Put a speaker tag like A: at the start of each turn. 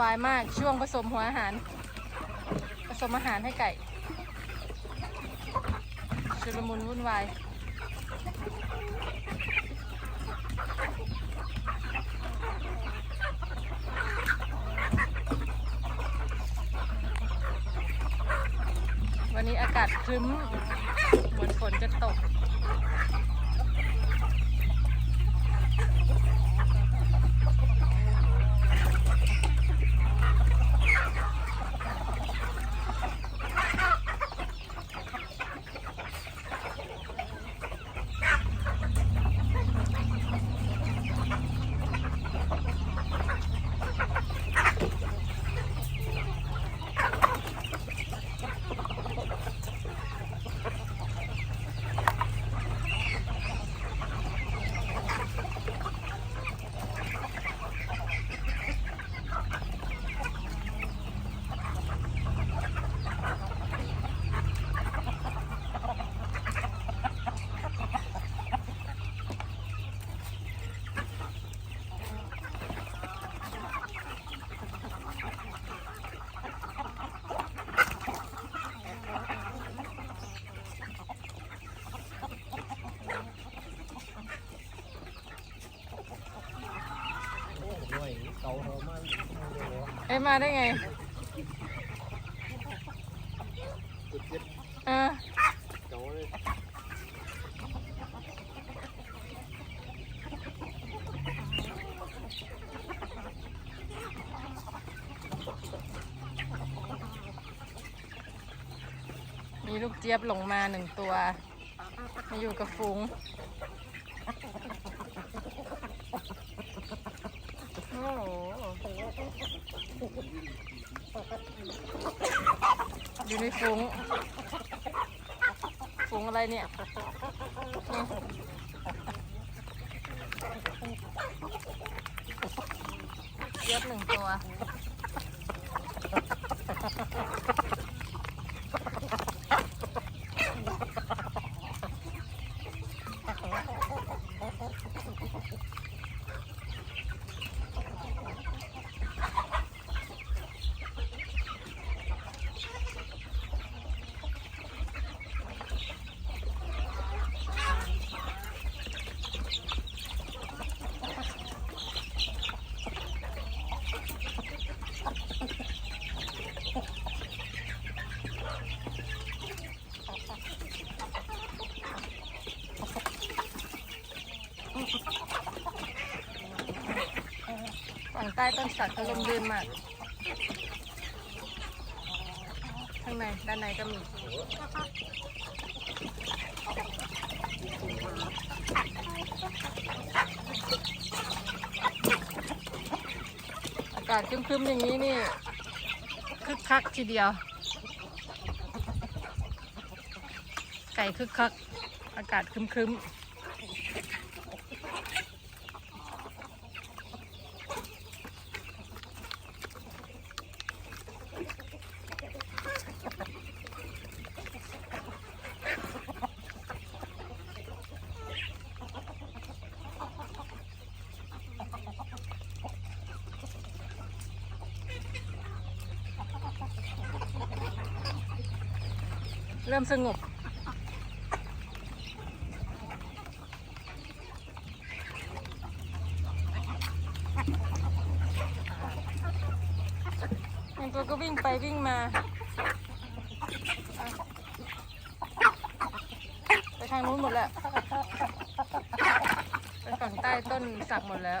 A: วายมากช่วงผสมหัวอาหาร ผสมอาหารให้ไก่ชุลมุนวุ่นวายวันนี้อากาศครึ้มเหมือนฝนจะตก
B: หน่วย เก่าเขามา
A: เอ้ยมาได้ไง
B: เอ
A: อมีลูกเจี๊ยบหลงมาหนึ่งตัว มาอยู่กับฝูงโอ้โห อยู่ในฝูงฝูงอะไรเนี่ยนี่เยอะหนึ่งตัว ใต้ต้นสักเขาลมลื่นมาก ข้างใน ด้านในก็มีอากาศครึ้มๆอย่างนี้นี่คึกคักทีเดียว ไก่คึกคัก อากาศครึ้มๆ เริ่มสงบอย่างตัวก็วิ่งไปวิ่งมา ไปทางนู้นหมดแล้ว ไปฝั่งใต้ต้นสักหมดแล้ว